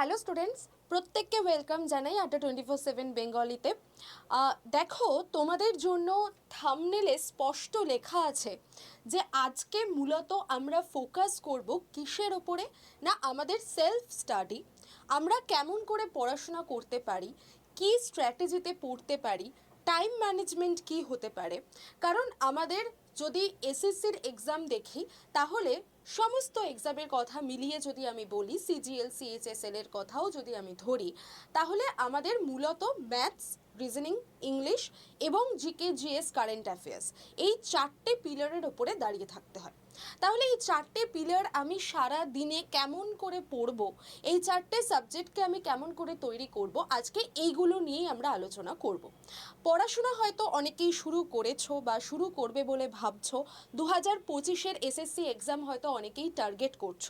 Hello students প্রত্যেককে welcome জানাই আড্ডা টোয়েন্টি ফোর সেভেন বেঙ্গলিতে দেখো, তোমাদের জন্য থামনেলে স্পষ্ট লেখা আছে যে আজকে মূলত আমরা ফোকাস করব কিসের ওপরে না আমাদের সেলফ স্টাডি আমরা কেমন করে পড়াশোনা করতে পারি, কী স্ট্র্যাটেজিতে পড়তে পারি টাইম ম্যানেজমেন্ট কি হতে পারে? কারণ আমাদের যদি এসএসসির এক্সাম দেখি, তাহলে সমস্ত এক্সামের কথা মিলিয়ে যদি আমি বলি সিজিএল সিএইচএসএল এর কথাও যদি আমি ধরি, তাহলে আমাদের মূলত ম্যাথস রিজনিং ইংলিশ এবং জিকে জিএস কারেন্ট অ্যাফেয়ার্স এই চারটে পিলারের ওপরে দাঁড়িয়ে থাকতে হয়। তাহলে এই চারটে পিলার আমি সারা দিনে কেমন করে পড়ব? এই চারটে সাবজেক্টকে আমি কেমন করে তৈরি করব? আজকে এইগুলো নিয়েই আমরা আলোচনা করব। পড়াশোনা হয়তো অনেকেই শুরু করেছ বা শুরু করবে বলে ভাবছ। দু হাজার পঁচিশের এসএসসি এক্সাম হয়তো অনেকেই টার্গেট করছ।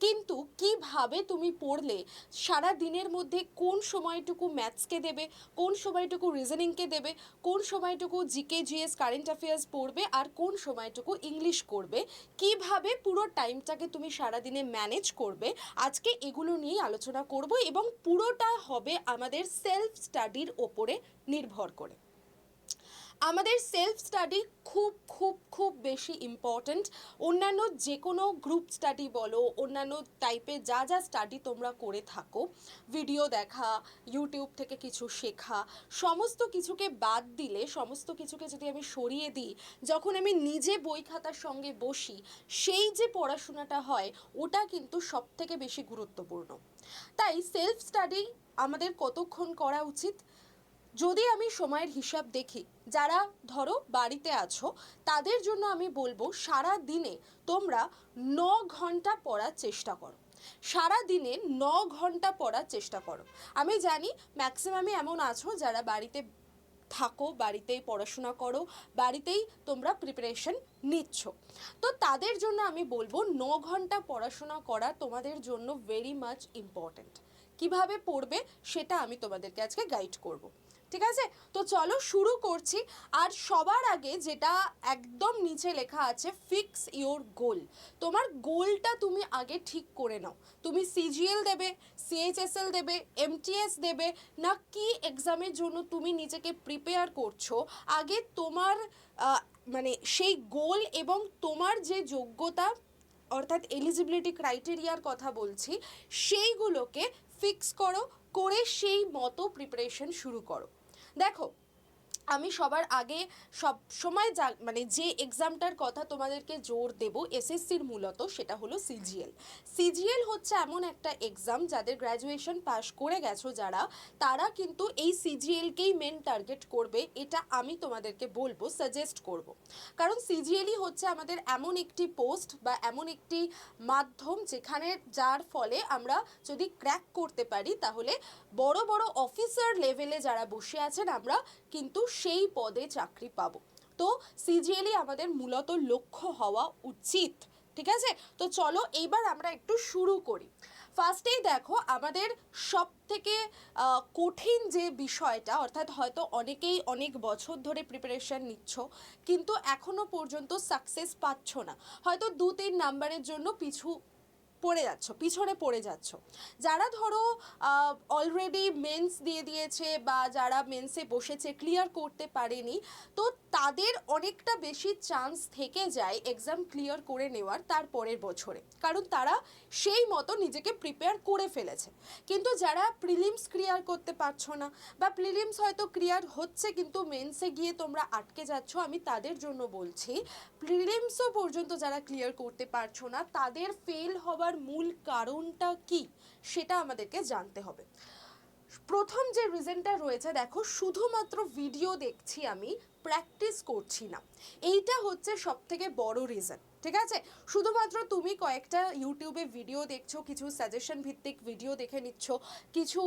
কিন্তু কীভাবে তুমি পড়লে? সারা দিনের মধ্যে কোন সময়টুকু ম্যাথসকে দেবে? কোন সময়টুকু রিজনিংকে দেবে? কোন সময়টুকু জিকে জিএস কারেন্ট অ্যাফেয়ার্স পড়বে? আর কোন সময়টুকু ইংলিশ করবে? কীভাবে পুরো টাইমটাকে তুমি সারা দিনে ম্যানেজ করবে? আজকে এগুলো নিয়েই আলোচনা করব এবং পুরোটা হবে আমাদের সেলফ স্টাডির ওপরে নির্ভর করে। আমাদের সেলফ স্টাডি খুব খুব খুব বেশি ইম্পর্ট্যান্ট অন্যান্য যে কোনো গ্রুপ স্টাডি বলো, অন্যান্য টাইপের যা যা স্টাডি তোমরা করে থাকো ভিডিও দেখা ইউটিউব থেকে কিছু শেখা, সমস্ত কিছুকে বাদ দিলে, সমস্ত কিছুকে যদি আমি সরিয়ে দিই, যখন আমি নিজে বই খাতার সঙ্গে বসি, সেই যে পড়াশোনাটা হয়, ওটা কিন্তু সব থেকে বেশি গুরুত্বপূর্ণ। তাই সেলফ স্টাডি আমাদের কতক্ষণ করা উচিত? যদি আমি সময়ের হিসাব দেখি, যারা ধরো বাড়িতে আছো, তাদের জন্য আমি বলব সারা দিনে তোমরা ন ঘণ্টা পড়ার চেষ্টা করো। সারা দিনে ন ঘণ্টা পড়ার চেষ্টা করো। আমি জানি ম্যাক্সিমামই এমন আছো যারা বাড়িতে থাকো বাড়িতেই পড়াশোনা করো, বাড়িতেই তোমরা প্রিপারেশন নিচ্ছ। তো তাদের জন্য আমি বলব ন ঘণ্টা পড়াশোনা করা তোমাদের জন্য ভেরি মাচ ইম্পর্ট্যান্ট কীভাবে পড়বে সেটা আমি তোমাদেরকে আজকে গাইড করব। ঠিক আছে? তো চলো শুরু করছি। আর সবার আগে যেটা একদম নিচে লেখা আছে ফিক্স ইওর গোল তোমার গোলটা তুমি আগে ঠিক করে নাও। তুমি সিজিএল দেবে সিএইচএসএল দেবে এমটিএস দেবে, না কি এক্সামের জন্য তুমি নিজেকে প্রিপেয়ার করছ। আগে তোমার মানে সেই গোল এবং তোমার যে যোগ্যতা, অর্থাৎ এলিজিবিলিটি ক্রাইটেরিয়ার কথা বলছি, সেইগুলোকে ফিক্স করো, করে সেই মতো প্রিপারেশন শুরু করো। দেখো আমি সবার আগে সব সময় যা মানে যে এক্সামটার কথা তোমাদেরকে জোর দেব এসএসসির মূলত সেটা হলো সিজিএল সিজিএল হচ্ছে এমন একটা এক্সাম যাদের গ্র্যাজুয়েশন পাশ করে গেছো যারা, তারা কিন্তু এই সিজিএলকেই মেন টার্গেট করবে এটা আমি তোমাদেরকে বলব সাজেস্ট করব। কারণ সিজিএলই হচ্ছে আমাদের এমন একটি পোস্ট বা এমন একটি মাধ্যম যেখানে যার ফলে আমরা যদি ক্র্যাক করতে পারি, তাহলে বড় বড় অফিসার লেভেলে যারা বসে আছেন আমরা কিন্তু সেই পদে চাকরি পাবো। তো সিজিএলই আমাদের মূলত লক্ষ্য হওয়া উচিত, ঠিক আছে? তো চলো এইবার আমরা একটু শুরু করি। ফার্স্টেই দেখো, আমাদের সব থেকে কঠিন যে বিষয়টা, অর্থাৎ হয়তো অনেকেই অনেক বছর ধরে প্রিপারেশন নিচ্ছ, কিন্তু এখনও পর্যন্ত সাকসেস পাচ্ছ না। হয়তো দু তিন নাম্বারের জন্য পিছু পড়ে যাচ্ছ, পিছনে পড়ে যাচ্ছ। যারা ধরো অলরেডি মেন্স দিয়ে দিয়েছে বা যারা মেন্সে বসেছে ক্লিয়ার করতে পারেনি, তো তাদের অনেকটা বেশি চান্স থেকে যায় এক্সাম ক্লিয়ার করে নেওয়ার তার পরের বছরে। কারণ তারা সেই মতো নিজেকে প্রিপেয়ার করে ফেলেছে। কিন্তু যারা প্রিলিমস ক্লিয়ার করতে পারছ না, বা প্রিলিমস হয়তো ক্লিয়ার হচ্ছে কিন্তু মেন্সে গিয়ে তোমরা আটকে যাচ্ছ, আমি তাদের জন্য বলছি প্রিলিমসও পর্যন্ত যারা ক্লিয়ার করতে পারছ না, তাদের ফেল হওয়ার মূল কারণটা কি সেটা আমাদেরকে জানতে হবে। প্রথম যে রিজনটা রয়েছে, দেখো, শুধুমাত্র ভিডিও দেখছি আমি প্র্যাকটিস করছি না। এইটা হচ্ছে সব থেকে বড় রিজন ঠিক আছে? শুধুমাত্র তুমি কয়েকটা ইউটিউবে ভিডিও দেখছ, কিছু সাজেশন ভিত্তিক ভিডিও দেখে নিচ্ছ, কিছু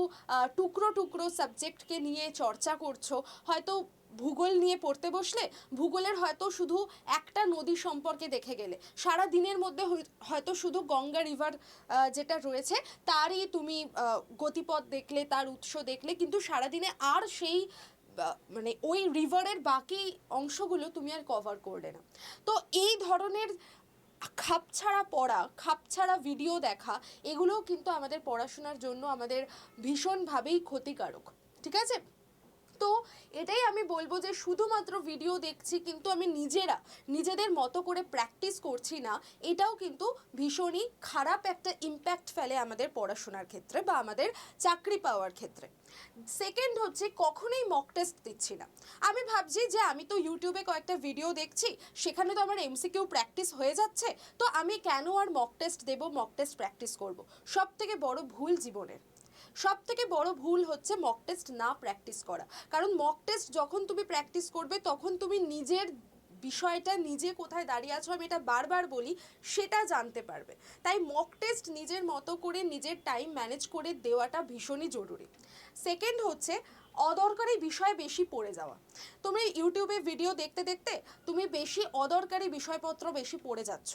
টুকরো টুকরো সাবজেক্টকে নিয়ে চর্চা করছ, হয়তো ভূগোল নিয়ে পড়তে বসলে ভূগোলের হয়তো শুধু একটা নদী সম্পর্কে দেখে গেলে। সারা দিনের মধ্যে হয়তো শুধু গঙ্গা রিভার যেটা রয়েছে, তারই তুমি গতিপথ দেখলে, তার উৎস দেখলে, কিন্তু সারাদিনে আর সেই মানে ওই রিভারের বাকি অংশগুলো তুমি আর কভার করলে না। তো এই ধরনের খাপছাড়া পড়া, খাপছাড়া ভিডিও দেখা, এগুলোও কিন্তু আমাদের পড়াশোনার জন্য আমাদের ভীষণভাবেই ক্ষতিকারক। ঠিক আছে? তো এটাই আমি বলব যে শুধুমাত্র ভিডিও দেখছি কিন্তু আমি নিজেরা, নিজেদের মতো করে প্র্যাকটিস করছি না। এটাও কিন্তু ভীষণই খারাপ একটা ইম্প্যাক্ট ফেলে আমাদের পড়াশোনার ক্ষেত্রে বা আমাদের চাকরি পাওয়ার ক্ষেত্রে। সেকেন্ড হচ্ছে কখনোই মক টেস্ট দিচ্ছি না। আমি ভাবছি যে আমি তো ইউটিউবে কয়েকটা ভিডিও দেখছি, সেখানে তো আমার এমসিকিউ প্র্যাকটিস হয়ে যাচ্ছে, তো আমি কেন আর মক টেস্ট দেবো মক টেস্ট প্র্যাকটিস করব? সব থেকে বড় ভুল জীবনের। সব থেকে বড় ভুল হচ্ছে মক টেস্ট না প্র্যাকটিস করা। কারণ মক টেস্ট যখন তুমি প্র্যাকটিস করবে, তখন তুমি নিজের বিষয়টা নিজে কোথায় দাঁড়িয়ে আছো আমি এটা বারবার বলি, সেটা জানতে পারবে। তাই মক টেস্ট নিজের মতো করে নিজের টাইম ম্যানেজ করে দেওয়াটা ভীষণই জরুরি। সেকেন্ড হচ্ছে অদরকারি বিষয় বেশি পড়ে যাওয়া। তুমি ইউটিউবে ভিডিও দেখতে দেখতে তুমি বেশি অদরকারি বিষয়পত্র বেশি পড়ে যাচ্ছ।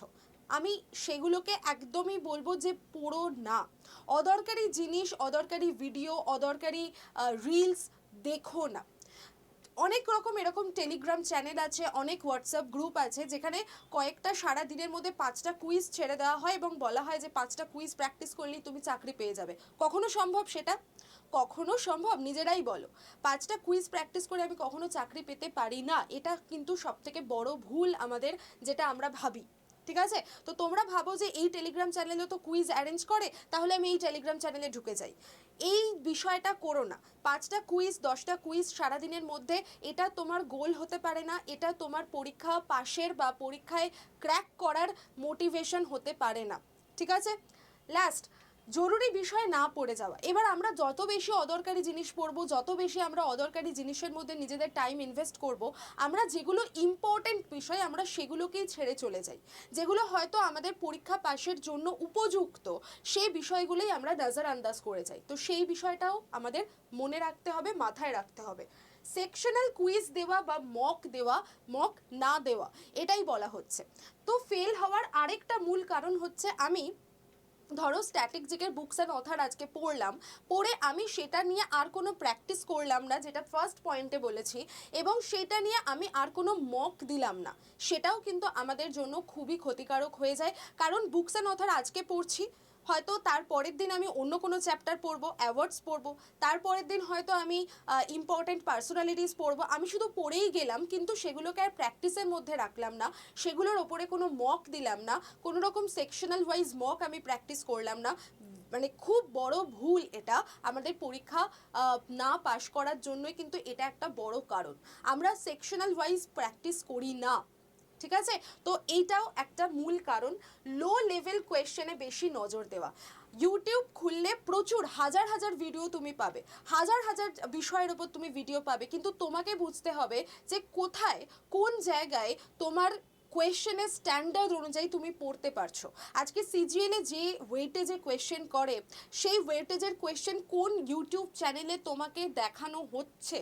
আমি সেগুলোকে একদমই বলব যে পড়ো না। অদরকারি জিনিস, অদরকারি ভিডিও অদরকারি রিলস দেখো না। অনেক রকম এরকম টেলিগ্রাম চ্যানেল আছে, অনেক হোয়াটসঅ্যাপ গ্রুপ আছে, যেখানে কয়েকটা সারা দিনের মধ্যে পাঁচটা কুইজ ছেড়ে দেওয়া হয় এবং বলা হয় যে পাঁচটা কুইজ প্র্যাকটিস করলেই তুমি চাকরি পেয়ে যাবে। কখনো সম্ভব সেটা? কখনো সম্ভব, নিজেরাই বলো। পাঁচটা কুইজ প্র্যাকটিস করে আমি কখনো চাকরি পেতে পারি না। এটা কিন্তু সবথেকে বড় ভুল আমাদের, যেটা আমরা ভাবি। ঠিক আছে? তো তোমরা ভাবো যে এই টেলিগ্রাম চ্যানেলে তো কুইজ অ্যারেঞ্জ করে, তাহলে আমি এই টেলিগ্রাম চ্যানেলে ঢুকে যাই। এই বিষয়টা করো না। পাঁচটা কুইজ দশটা কুইজ সারাদিনের মধ্যে, এটা তোমার গোল হতে পারে না, এটা তোমার পরীক্ষা পাশের বা পরীক্ষায় ক্র্যাক করার মোটিভেশন হতে পারে না। ঠিক আছে? লাস্ট জরুরি বিষয়ে না পড়ে যাওয়া। এবার আমরা যত বেশি অদরকারি জিনিস পড়ব, যত বেশি আমরা অদরকারি জিনিসের মধ্যে নিজেদের টাইম ইনভেস্ট করব, আমরা যেগুলো ইম্পর্টেন্ট বিষয় আমরা সেগুলোকেই ছেড়ে চলে যাই। যেগুলো হয়তো আমাদের পরীক্ষা পাশের জন্য উপযুক্ত, সেই বিষয়গুলোই আমরা নজর আন্দাজ করে যাই। তো সেই বিষয়টাও আমাদের মনে রাখতে হবে, মাথায় রাখতে হবে। সেকশনাল কুইজ দেওয়া বা মক দেওয়া মক না দেওয়া, এটাই বলা হচ্ছে। তো ফেল হওয়ার আরেকটা মূল কারণ হচ্ছে আমি ধরো স্ট্যাটিক জিকের বুকস অ্যান্ড অথার আজকে পড়লাম, পড়ে আমি সেটা নিয়ে আর কোনো প্র্যাকটিস করলাম না, যেটা ফার্স্ট পয়েন্টে বলেছি, এবং সেটা নিয়ে আমি আর কোনো মক দিলাম না। সেটাও কিন্তু আমাদের জন্য খুবই ক্ষতিকারক হয়ে যায়, কারণ বুকস অ্যান্ড অথার আজকে পড়ছি হয়তো তার পরের দিন আমি অন্য কোনো চ্যাপ্টার পড়ব অ্যাওয়ার্ডস পড়ব তারপরের দিন হয়তো আমি ইম্পর্টেন্ট পার্সোনালিটিস পড়ব। আমি শুধু পড়েই গেলাম, কিন্তু সেগুলোকে আর প্র্যাকটিসের মধ্যে রাখলাম না, সেগুলোর ওপরে কোনো মক দিলাম না, কোনো রকম সেকশনাল ওয়াইজ মক আমি প্র্যাকটিস করলাম না। মানে খুব বড় ভুল এটা, আমাদের পরীক্ষা না পাশ করার জন্যই কিন্তু এটা একটা বড় কারণ। আমরা সেকশনাল ওয়াইজ প্র্যাকটিস করি না। ঠিক আছে? তো এইটাও একটা মূল কারণ লো লেভেল কোয়েশ্চেনে বেশি নজর দেওয়া। ইউটিউব খুললে প্রচুর, হাজার হাজার ভিডিও তুমি পাবে। হাজার হাজার বিষয়ের ওপর তুমি ভিডিও পাবে। কিন্তু তোমাকে বুঝতে হবে যে কোথায়, কোন জায়গায় তোমার কোয়েশ্চেনের স্ট্যান্ডার্ড অনুযায়ী তুমি পড়তে পারছ। আজকে সিজিএলে যে ওয়েটেজে কোয়েশ্চেন করে, সেই ওয়েটেজের কোয়েশ্চেন কোন ইউটিউব চ্যানেলে তোমাকে দেখানো হচ্ছে?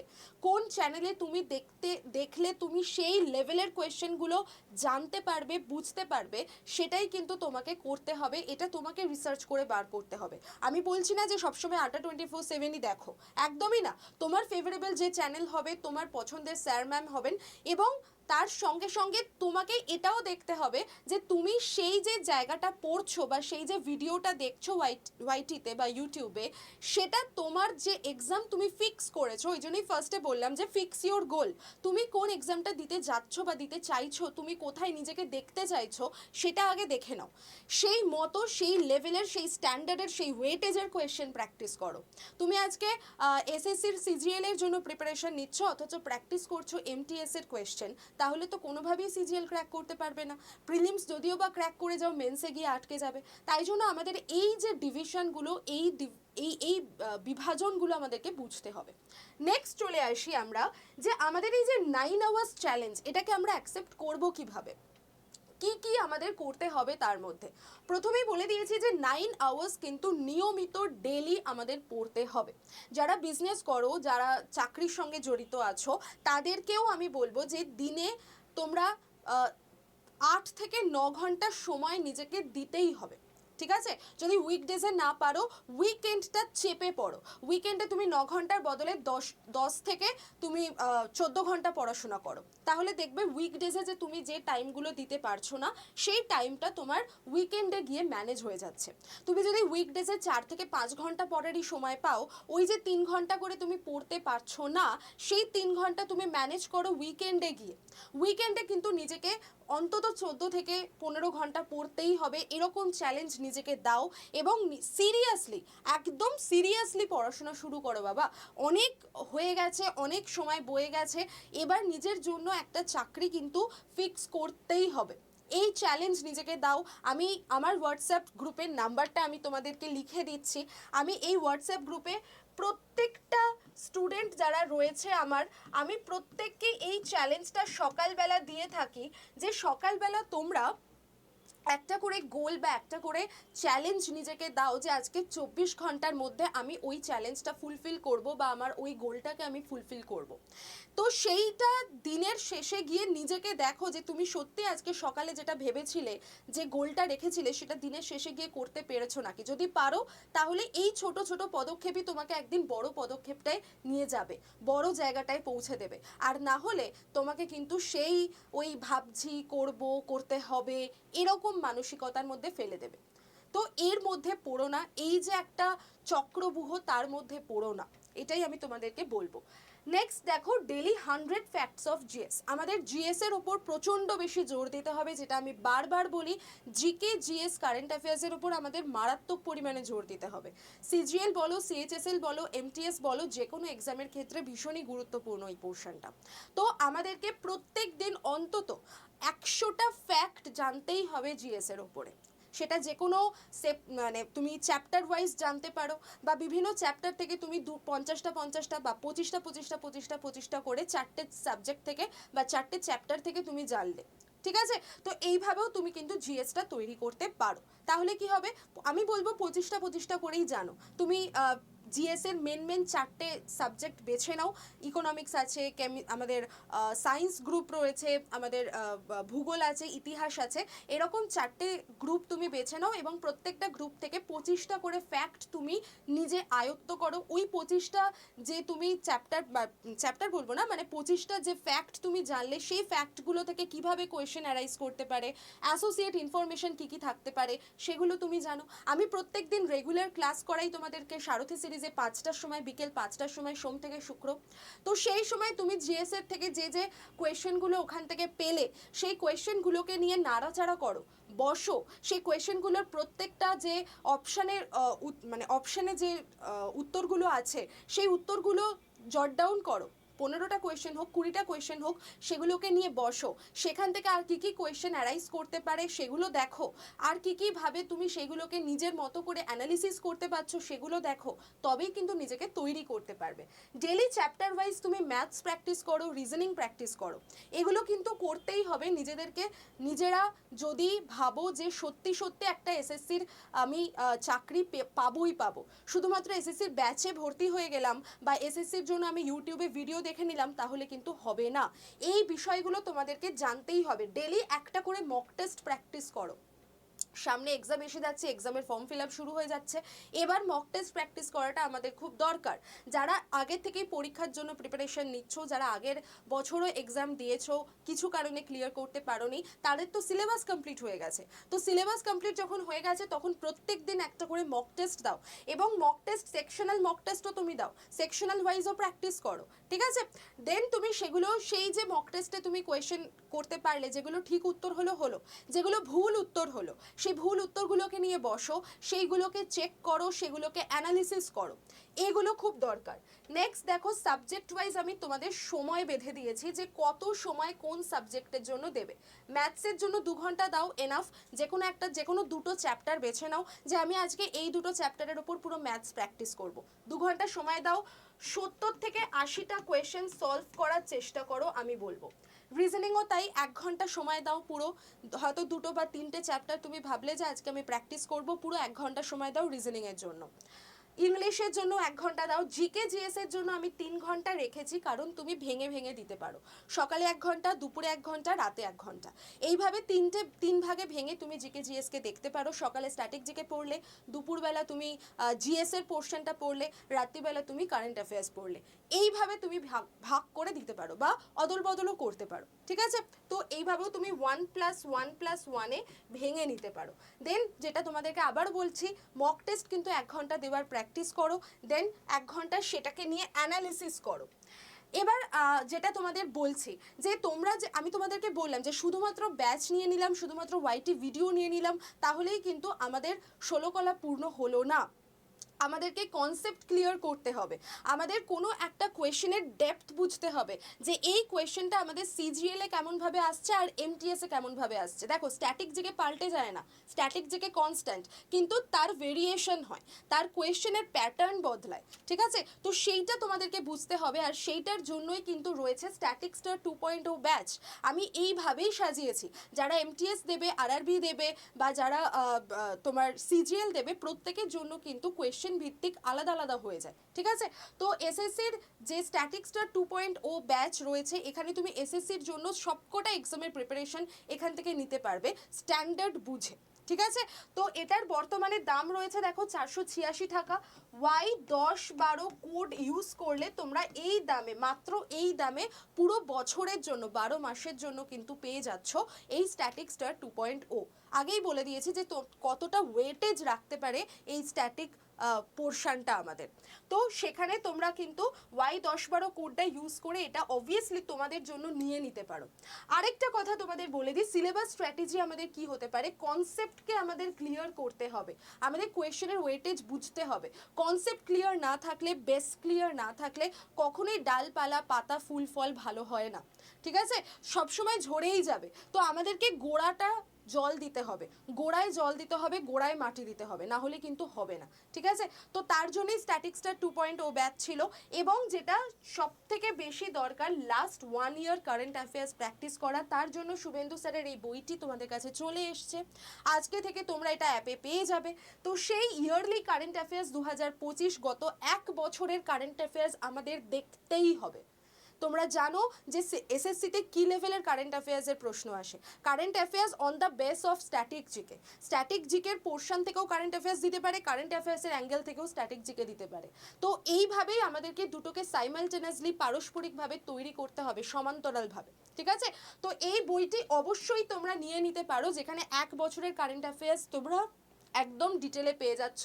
কোন চ্যানেলে তুমি দেখতে, দেখলে তুমি সেই লেভেলের কোয়েশ্চেনগুলো জানতে পারবে, বুঝতে পারবে, সেটাই কিন্তু তোমাকে করতে হবে। এটা তোমাকে রিসার্চ করে বার করতে হবে। আমি বলছি না যে সবসময় আটা টোয়েন্টি ফোর সেভেনই দেখো। একদমই না। তোমার ফেভারেবল যে চ্যানেল হবে, তোমার পছন্দের স্যার ম্যাম হবেন এবং তার সঙ্গে সঙ্গে তোমাকে এটাও দেখতে হবে যে তুমি সেই যে জায়গাটা পড়ছো বা সেই যে ভিডিওটা দেখছ ওয়াইট, ওয়াইটিতে বা ইউটিউবে সেটা তোমার যে এক্সাম তুমি ফিক্স করেছ, ওই জন্যই ফার্স্টে বললাম যে ফিক্স ইওর গোল তুমি কোন এক্সামটা দিতে যাচ্ছ বা দিতে চাইছো, তুমি কোথায় নিজেকে দেখতে চাইছো, সেটা আগে দেখে নাও। সেই মতো সেই লেভেলের সেই স্ট্যান্ডার্ডের সেই ওয়েটেজের কোয়েশ্চেন প্র্যাকটিস করো। তুমি আজকে এসএসসির সিজিএল এর জন্য প্রিপারেশন নিচ্ছ, অথচ প্র্যাকটিস করছ এমটিএস এর কোয়েশ্চেন তাহলে তো কোনোভাবেই সিজিএল ক্র্যাক করতে পারবে না। প্রিলিমস যদিও বা ক্র্যাক করে যাও মেন্সে গিয়ে আটকে যাবে। তাই জন্য আমাদের এই যে ডিভিশনগুলো এই এই এই বিভাজনগুলো আমাদেরকে বুঝতে হবে। নেক্সট চলে আসি আমরা যে আমাদের এই যে নাইন আওয়ার্স চ্যালেঞ্জ এটাকে আমরা অ্যাকসেপ্ট করব কীভাবে? কি কি আমাদের করতে হবে তার মধ্যে? প্রথমেই বলে দিয়েছি যে নাইন আওয়ার্স কিন্তু নিয়মিত ডেলি আমাদের পড়তে হবে। যারা বিজনেস করো, যারা চাকরির সঙ্গে জড়িত আছো, তাদেরকেও আমি বলব যে দিনে তোমরা আট থেকে ন ঘণ্টা সময় নিজেকে দিতেই হবে। ঠিক আছে? যদি উইকডেজে না পারো উইকেন্ডটা চেপে পড়ো। উইকেন্ডে তুমি ন ঘণ্টার বদলে দশ দশ থেকে তুমি চোদ্দ ঘণ্টা পড়াশোনা করো। তাহলে দেখবে উইকডেজে যে তুমি যে টাইমগুলো দিতে পারছ না, সেই টাইমটা তোমার উইকেন্ডে গিয়ে ম্যানেজ হয়ে যাচ্ছে। তুমি যদি উইকডেজে চার থেকে পাঁচ ঘণ্টা পড়ারই সময় পাও, ওই যে তিন ঘণ্টা করে তুমি পড়তে পারছ না, সেই তিন ঘণ্টা তুমি ম্যানেজ করো উইকেন্ডে গিয়ে। উইকেন্ডে কিন্তু নিজেকে অন্তত চোদ্দ থেকে পনেরো ঘণ্টা পড়তেই হবে। এরকম চ্যালেঞ্জ নিজেকে দাও এবং সিরিয়াসলি একদম সিরিয়াসলি পড়াশোনা শুরু করো বাবা। অনেক হয়ে গেছে, অনেক সময় বয়ে গেছে। এবার নিজের জন্য একটা চাকরি কিন্তু ফিক্স করতেই হবে। এই চ্যালেঞ্জ নিজেকে দাও। আমি আমার হোয়াটসঅ্যাপ গ্রুপের নাম্বারটা আমি তোমাদেরকে লিখে দিচ্ছি। আমি এই হোয়াটসঅ্যাপ গ্রুপে প্রত্যেকটা স্টুডেন্ট যারা রয়েছে আমার, আমি প্রত্যেককে এই চ্যালেঞ্জটা সকালবেলা দিয়ে থাকি যে সকালবেলা তোমরা একটা করে গোল বা একটা করে চ্যালেঞ্জ নিজেকে দাও যে আজকে চব্বিশ ঘণ্টার মধ্যে আমি ওই চ্যালেঞ্জটা ফুলফিল করব বা আমার ওই গোলটাকে আমি ফুলফিল করব। তো সেইটা দিনের শেষে গিয়ে নিজেকে দেখো যে তুমি সত্যি আজকে সকালে যেটা ভেবেছিলে, যে গোলটা রেখেছিলে সেটা দিনের শেষে গিয়ে করতে পেরেছ নাকি? যদি পারো, তাহলে এই ছোট ছোট পদক্ষেপই তোমাকে একদিন বড় পদক্ষেপটায় নিয়ে যাবে, বড় জায়গাটায় পৌঁছে দেবে। আর না হলে তোমাকে কিন্তু সেই ওই ভাবছি করব, করতে হবে, এরকম মানসিকতার মধ্যে ফেলে দেবে। তো এর মধ্যে পড়ো না, এই যে একটা চক্রবুহ তার মধ্যে পড়ো না, এটাই আমি তোমাদেরকে বলব। নেক্সট দেখো daily hundred facts of GS আমাদের জিএস এর ওপর প্রচণ্ড বেশি জোর দিতে হবে, যেটা আমি বারবার বলি জিকে জিএস কারেন্ট অ্যাফেয়ার্সের ওপর আমাদের মারাত্মক পরিমাণে জোর দিতে হবে। সিজিএল বলো সিএইচএসএল বলো এমটিএস বলো যে কোনো এক্সামের ক্ষেত্রে ভীষণই গুরুত্বপূর্ণ এই পোর্শনটা তো আমাদেরকে প্রত্যেক দিন অন্তত একশোটা ফ্যাক্ট জানতেই হবে জিএস এর ওপরে সেটা যে কোনো সেপ মানে তুমি চ্যাপ্টার ওয়াইজ জানতে পারো বা বিভিন্ন চ্যাপ্টার থেকে তুমি দু, পঞ্চাশটা পঞ্চাশটা বা পঁচিশটা পঁচিশটা পঁচিশটা পঁচিশটা করে চারটে সাবজেক্ট থেকে বা চারটে চ্যাপ্টার থেকে তুমি জানলে, ঠিক আছে? তো এইভাবেও তুমি কিন্তু জিএসটা তৈরি করতে পারো। তাহলে কি হবে? আমি বলব পঁচিশটা পঁচিশটা করেই জানো। তুমি জিএস এর মেন মেন চারটে সাবজেক্ট বেছে নাও। ইকোনমিক্স আছে কেমি আমাদের সায়েন্স গ্রুপ রয়েছে, আমাদের ভূগোল আছে, ইতিহাস আছে, এরকম চারটে গ্রুপ তুমি বেছে নাও এবং প্রত্যেকটা গ্রুপ থেকে পঁচিশটা করে ফ্যাক্ট তুমি নিজে আয়ত্ত করো। ওই পঁচিশটা যে তুমি চ্যাপ্টার চ্যাপ্টার বলব না মানে পঁচিশটা যে ফ্যাক্ট তুমি জানলে, সেই ফ্যাক্টগুলো থেকে কীভাবে কোয়েশ্চেন অ্যারাইজ করতে পারে অ্যাসোসিয়েট ইনফরমেশন কি কি থাকতে পারে, সেগুলো তুমি জানো। আমি প্রত্যেক দিন রেগুলার ক্লাস করাই তোমাদেরকে সারথি সিরিজে পাঁচটার সময়, বিকেল পাঁচটার সময় সোম থেকে শুক্র। তো সেই সময় তুমি জিএসের থেকে যে যে কোয়েশনগুলো ওখান থেকে পেলে, সেই কোয়েশনগুলোকে নিয়ে নাড়াচাড়া করো, বসো। সেই কোয়েশনগুলোর প্রত্যেকটা যে অপশানের মানে অপশানে যে উত্তরগুলো আছে, সেই উত্তরগুলো জট ডাউন করো। পনেরোটা কোয়েশ্চেন হোক, কুড়িটা কোয়েশ্চেন হোক, সেগুলোকে নিয়ে বসো। সেখান থেকে আর কী কী কোয়েশ্চেন অ্যারাইজ করতে পারে সেগুলো দেখো। আর কী কীভাবে তুমি সেগুলোকে নিজের মতো করে অ্যানালিসিস করতে পারছ সেগুলো দেখো। তবেই কিন্তু নিজেকে তৈরি করতে পারবে। ডেলি চ্যাপ্টার ওয়াইজ তুমি ম্যাথস প্র্যাকটিস করো রিজনিং প্র্যাকটিস করো। এগুলো কিন্তু করতেই হবে নিজেদেরকে। নিজেরা যদি ভাবো যে সত্যি সত্যি একটা এসএসসির আমি চাকরি পাবোই পাবো। শুধুমাত্র এসএসসির ব্যাচে ভর্তি হয়ে গেলাম বা এসএসসির জন্য আমি ইউটিউবে ভিডিও দেখে নিলাম, তাহলে কিন্তু হবে না। এই বিষয়গুলো তোমাদেরকে জানতেই হবে। ডেলি একটা করে মক টেস্ট প্র্যাকটিস করো। সামনে এক্সাম এসে যাচ্ছে এক্সামের ফর্ম ফিল আপ শুরু হয়ে যাচ্ছে। এবার মক টেস্ট প্র্যাকটিস করাটা আমাদের খুব দরকার। যারা আগে থেকেই পরীক্ষার জন্য প্রিপারেশন নিচ্ছ, যারা আগের বছরও এক্সাম দিয়েছ, কিছু কারণে ক্লিয়ার করতে পারোনি, তাদের তো সিলেবাস কমপ্লিট হয়ে গেছে। তো সিলেবাস কমপ্লিট যখন হয়ে গেছে, তখন প্রত্যেক দিন একটা করে মক টেস্ট দাও এবং মক টেস্ট সেকশনাল মক টেস্টও তুমি দাও। সেকশনাল ওয়াইজও প্র্যাকটিস করো, ঠিক আছে? দেন তুমি সেগুলো, সেই যে মক টেস্টে তুমি কোয়েশ্চেন করতে পারলে, যেগুলো ঠিক উত্তর হলো হলো। যেগুলো ভুল উত্তর হলো সেই ভুল উত্তরগুলোকে নিয়ে বসো, সেইগুলোকে চেক করো, সেগুলোকে অ্যানালিসিস করো। এগুলো খুব দরকার। নেক্সট দেখো সাবজেক্ট ওয়াইজ আমি তোমাদের সময় বেঁধে দিয়েছি যে কত সময় কোন সাবজেক্টের জন্য দেবে। ম্যাথসের জন্য দু ঘণ্টা দাও এনাফ যে কোনো একটা যে কোনো দুটো চ্যাপ্টার বেছে নাও যে আমি আজকে এই দুটো চ্যাপ্টারের ওপর পুরো ম্যাথস প্র্যাকটিস করব। দু ঘণ্টা সময় দাও, সত্তর থেকে আশিটা কোয়েশ্চেন সলভ করার চেষ্টা করো, আমি বলব। রিজনিংও তাই, এক ঘণ্টা সময় দাও পুরো। হয়তো দুটো বা তিনটে চ্যাপ্টার তুমি ভাবলে যে আজকে আমি প্র্যাকটিস করব, পুরো এক ঘণ্টা সময় দাও রিজনিংয়ের জন্য। ইংলিশের জন্য এক ঘণ্টা দাও, জিকে, জিএস এর জন্য আমি তিন ঘণ্টা রেখেছি, কারণ তুমি ভেঙে ভেঙে দিতে পারো। সকালে এক ঘণ্টা, দুপুরে এক ঘণ্টা, রাতে এক ঘণ্টা। এইভাবে তিনটে, তিন ভাগে ভেঙে তুমি জিকে, জিএস কে দেখতে পারো। সকালে স্ট্যাটিক জিকে পড়লে, দুপুরবেলা তুমি জিএস এর পোর্শনটা পড়লে, রাত্রিবেলা তুমি কারেন্ট অ্যাফেয়ার্স পড়লে। এইভাবে তুমি ভাগ ভাগ করে দিতে পারো বা অদল বদলও করতে পারো। ঠিক আছে? তো এইভাবেও তুমি ওয়ান প্লাস ওয়ান প্লাস ওয়ানে ভেঙে নিতে পারো। দেন যেটা তোমাদেরকে আবার বলছি মক টেস্ট কিন্তু এক ঘণ্টা দেওয়ার প্র্যাকটিস করো দেন এক ঘণ্টা সেটাকে নিয়ে অ্যানালিসিস করো। এবার যেটা তোমাদের বলছি, যে তোমরা যে, আমি তোমাদেরকে বললাম যে শুধুমাত্র ব্যাচ নিয়ে নিলাম, শুধুমাত্র ওয়াইটি ভিডিও নিয়ে নিলাম, তাহলেই কিন্তু আমাদের ষোলো কলা পূর্ণ হলো না। আমাদেরকে কনসেপ্ট ক্লিয়ার করতে হবে। আমাদের কোনো একটা কোয়েশ্চেনের ডেপথ বুঝতে হবে যে এই কোয়েশ্চেনটা আমাদের সিজিএল কেমনভাবে আসছে আর এমটিএস কেমনভাবে আসছে। দেখো স্ট্যাটিক জিকে পাল্টে যায় না স্ট্যাটিক জিকে কনস্ট্যান্ট কিন্তু তার ভেরিয়েশন হয়, তার কোয়েশ্চেনের প্যাটার্ন বদলায়, ঠিক আছে? তো সেইটা তোমাদেরকে বুঝতে হবে আর সেইটার জন্যই কিন্তু রয়েছে static star two point O batch আমি এইভাবেই সাজিয়েছি, যারা এমটিএস দেবে আরআরবি দেবে, বা যারা তোমার সিজিএল দেবে, প্রত্যেকের জন্য কিন্তু কোয়েশ্চেন ভিত্তিক আলাদা আলাদা হয়ে যায়, ঠিক আছে? তো এসএসসির যে static star two point O batch রয়েছে, এখানে তুমি এসএসসির জন্য সবকটা এক্সামের প্রিপারেশন এখান থেকে নিতে পারবে স্ট্যান্ডার্ড বুঝে, ঠিক আছে? তো এটার বর্তমানে দাম রয়েছে, দেখো, চারশো ছিয়াশি টাকা। ওয়াই দশ বারো কোড ইউজ করলে তোমরা এই দামে, মাত্র এই দামে পুরো বছরের জন্য, বারো মাসের জন্য কিন্তু পেয়ে যাচ্ছ এই static star two point O আগেই বলে দিয়েছি যে কতটা ওয়েটেজ রাখতে পারে এই স্ট্যাটিক পোর্শনটা আমাদের। তো সেখানে তোমরা কিন্তু ওয়াই দশ বারো কোডটা ইউজ করে এটা অবভিয়াসলি তোমাদের জন্য নিয়ে নিতে পারো। আরেকটা কথা তোমাদের বলে দিই সিলেবাস স্ট্র্যাটেজি আমাদের কি হতে পারে? কনসেপ্টকে আমাদের ক্লিয়ার করতে হবে। আমাদের কোয়েশ্চেনের ওয়েটেজ বুঝতে হবে। কনসেপ্ট ক্লিয়ার না থাকলে বেস ক্লিয়ার না থাকলে কখনোই ডালপালা, পাতা, ফুল, ফল ভালো হয় না। ঠিক আছে? সবসময় ঝরেই যাবে। তো আমাদেরকে গোড়াটা জল দিতে হবে। গোড়ায় জল দিতে হবে, গোড়ায় মাটি দিতে হবে, না হলে কিন্তু হবে না। ঠিক আছে? তো তার জন্যই static star two point O batch ছিল এবং যেটা সব থেকে বেশি দরকার last one year current affairs practice করা, তার জন্য শুভেন্দু স্যারের এই বইটি তোমাদের কাছে চলে এসছে। আজকে থেকে তোমরা এটা অ্যাপে পেয়ে যাবে। তো সেই ইয়ারলি কারেন্ট অ্যাফেয়ার্স দু হাজার পঁচিশ গত এক বছরের কারেন্ট অ্যাফেয়ার্স আমাদের দেখতেই হবে। তোমরা জানো যে এসএসসিতে কি লেভেলের কারেন্ট অ্যাফেয়ার্সের প্রশ্ন আসে? Current affairs on the base of static GK static জিকের পোর্শন থেকেও কারেন্ট অ্যাফেয়ার্স দিতে পারে কারেন্ট অ্যাফেয়ার্সের অ্যাঙ্গেল থেকেও স্ট্যাটিক জিকে দিতে পারে। তো এইভাবেই আমাদেরকে দুটোকে সাইমালটেনাসলি পারস্পরিকভাবে তৈরি করতে হবে, সমান্তরালভাবে। ঠিক আছে? তো এই বইটি অবশ্যই তোমরা নিয়ে নিতে পারো, যেখানে এক বছরের কারেন্ট অ্যাফেয়ার্স তোমরা একদম ডিটেলে পেয়ে যাচ্ছ।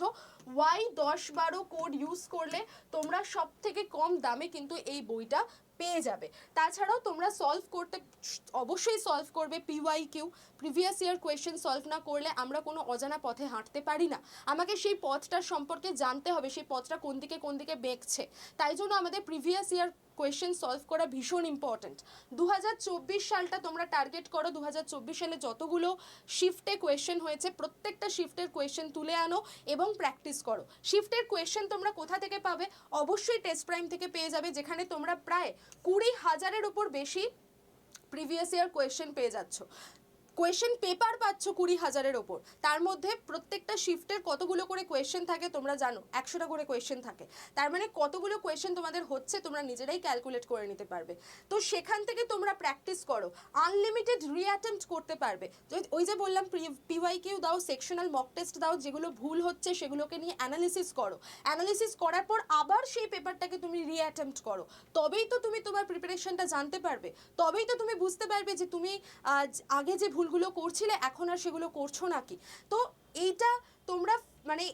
ওয়াই দশ বারো কোড ইউজ করলে তোমরা সব থেকে কম দামে কিন্তু এই বইটা পেয়ে যাবে। তাছাড়াও তোমরা সলভ করতে, অবশ্যই সলভ করবে P Y Q previous year question solve না করলে আমরা কোনো অজানা পথে হাঁটতে পারি না। আমাকে সেই পথটার সম্পর্কে জানতে হবে, সেই পথটা কোন দিকে কোন দিকে বেঁকছে। তাই জন্য আমাদের প্রিভিয়াস ইয়ার কোয়েশ্চেন সলভ করা ভীষণ ইম্পর্ট্যান্ট দু হাজার চব্বিশ সালটা তোমরা টার্গেট করো দু হাজার চব্বিশ সালে যতগুলো শিফটে কোয়েশ্চেন হয়েছে, প্রত্যেকটা শিফটের কোয়েশ্চেন তুলে আনো এবং প্র্যাকটিস করো। শিফটের কোয়েশ্চেন তোমরা কোথা থেকে পাবে? অবশ্যই টেস্ট প্রাইম থেকে পেয়ে যাবে, যেখানে তোমরা প্রায় কুড়ি হাজারের উপর বেশি প্রিভিয়াস ইয়ার কোয়েশ্চেন পেয়ে যাচ্ছ। কোয়েশ্চেন পেপার পাচ্ছ কুড়ি হাজারের ওপর। তার মধ্যে প্রত্যেকটা শিফটের কতগুলো করে কোয়েশ্চেন থাকে তোমরা জানো, একশোটা করে কোয়েশ্চেন থাকে। তার মানে কতগুলো কোয়েশ্চেন তোমাদের হচ্ছে তোমরা নিজেরাই ক্যালকুলেট করে নিতে পারবে। তো সেখান থেকে তোমরা প্র্যাকটিস করো। আনলিমিটেড রিঅ্যাটেম্পট করতে পারবে। ওই যে বললাম পিওয়াই কিউ দাও সেকশনাল মক টেস্ট দাও, যেগুলো ভুল হচ্ছে সেগুলোকে নিয়ে অ্যানালিসিস করো। অ্যানালিসিস করার পর আবার সেই পেপারটাকে তুমি রিঅ্যাটেম্পট করো। তবেই তো তুমি তোমার প্রিপারেশনটা জানতে পারবে। তবেই তো তুমি বুঝতে পারবে যে তুমি আগে যে ভুলগুলো করছিলে, এখন আর সেগুলো করছ নাকি? তো এইটা তোমরা মানে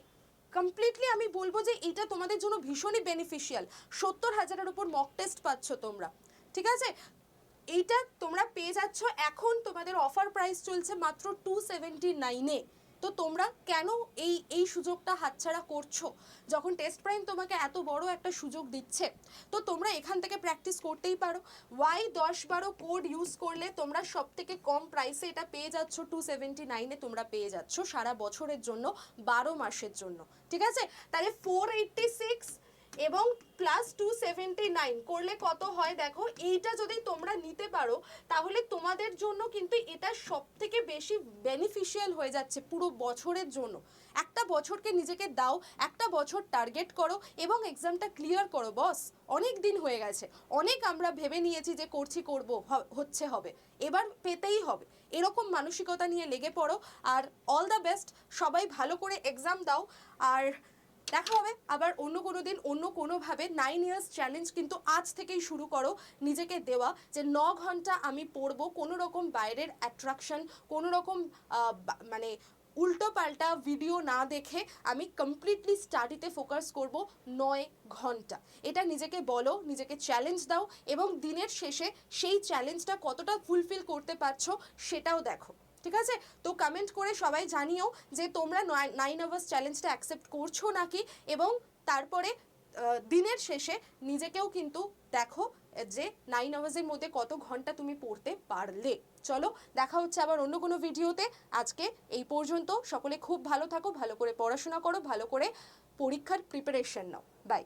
কমপ্লিটলি আমি বলব যে এটা তোমাদের জন্য ভীষণই বেনিফিশিয়াল সত্তর হাজারের উপর মক টেস্ট পাচ্ছ তোমরা, ঠিক আছে? এইটা তোমরা পেয়ে যাচ্ছ। এখন তোমাদের অফার প্রাইস চলছে মাত্র টু সেভেন্টি নাইনে তো তোমরা কেন এই এই সুযোগটা হাতছাড়া করছ? যখন টেস্ট প্রাইম তোমাকে এত বড় একটা সুযোগ দিচ্ছে, তো তোমরা এখান থেকে প্র্যাকটিস করতেই পারো। ওয়াই দশ বারো কোড ইউজ করলে তোমরা সব থেকে কম প্রাইসে এটা পেয়ে যাচ্ছ। টু সেভেন্টি নাইনে তোমরা পেয়ে যাচ্ছ সারা বছরের জন্য, বারো মাসের জন্য। ঠিক আছে? তাহলে ফোর এইটটি সিক্স এবং প্লাস টু সেভেন্টি নাইন করলে কত হয় দেখো? এইটা যদি তোমরা নিতে পারো, তাহলে তোমাদের জন্য কিন্তু এটা সব থেকে বেশি বেনিফিশিয়াল হয়ে যাচ্ছে পুরো বছরের জন্য। একটা বছরকে নিজেকে দাও, একটা বছর টার্গেট করো এবং এক্সামটা ক্লিয়ার করো বস অনেক দিন হয়ে গেছে। অনেক আমরা ভেবে নিয়েছি যে করছি, করব হচ্ছে, হবে। এবার পেতেই হবে। এরকম মানসিকতা নিয়ে লেগে পড়ো। আর অল দ্য বেস্ট সবাই ভালো করে এক্সাম দাও। আর দেখা হবে। আবার অন্য কোনো দিন, অন্য কোনোভাবে নাইন ইয়ার্স চ্যালেঞ্জ কিন্তু আজ থেকেই শুরু করো নিজেকে দেওয়া। যে ন ঘণ্টা আমি পড়ব কোনো রকম বাইরের অ্যাট্রাকশন কোনো রকম মানে উল্টো পাল্টা ভিডিও না দেখে আমি কমপ্লিটলি স্টাডিতে ফোকাস করব নয় ঘণ্টা। এটা নিজেকে বলো, নিজেকে চ্যালেঞ্জ দাও এবং দিনের শেষে সেই চ্যালেঞ্জটা কতটা ফুলফিল করতে পারছ সেটাও দেখো। ঠিক আছে? তো কমেন্ট করে সবাই জানিও যে তোমরা নাইন আওয়ার্স চ্যালেঞ্জটা অ্যাকসেপ্ট করছ নাকি? এবং তারপরে দিনের শেষে নিজেকেও কিন্তু দেখো যে নাইন আওয়ার্সের মধ্যে কত ঘণ্টা তুমি পড়তে পারলে। চলো, দেখা হচ্ছে আবার অন্য কোনো ভিডিওতে। আজকে এই পর্যন্ত। সকলে খুব ভালো থাকো, ভালো করে পড়াশোনা করো, ভালো করে পরীক্ষার প্রিপারেশন নাও। বাই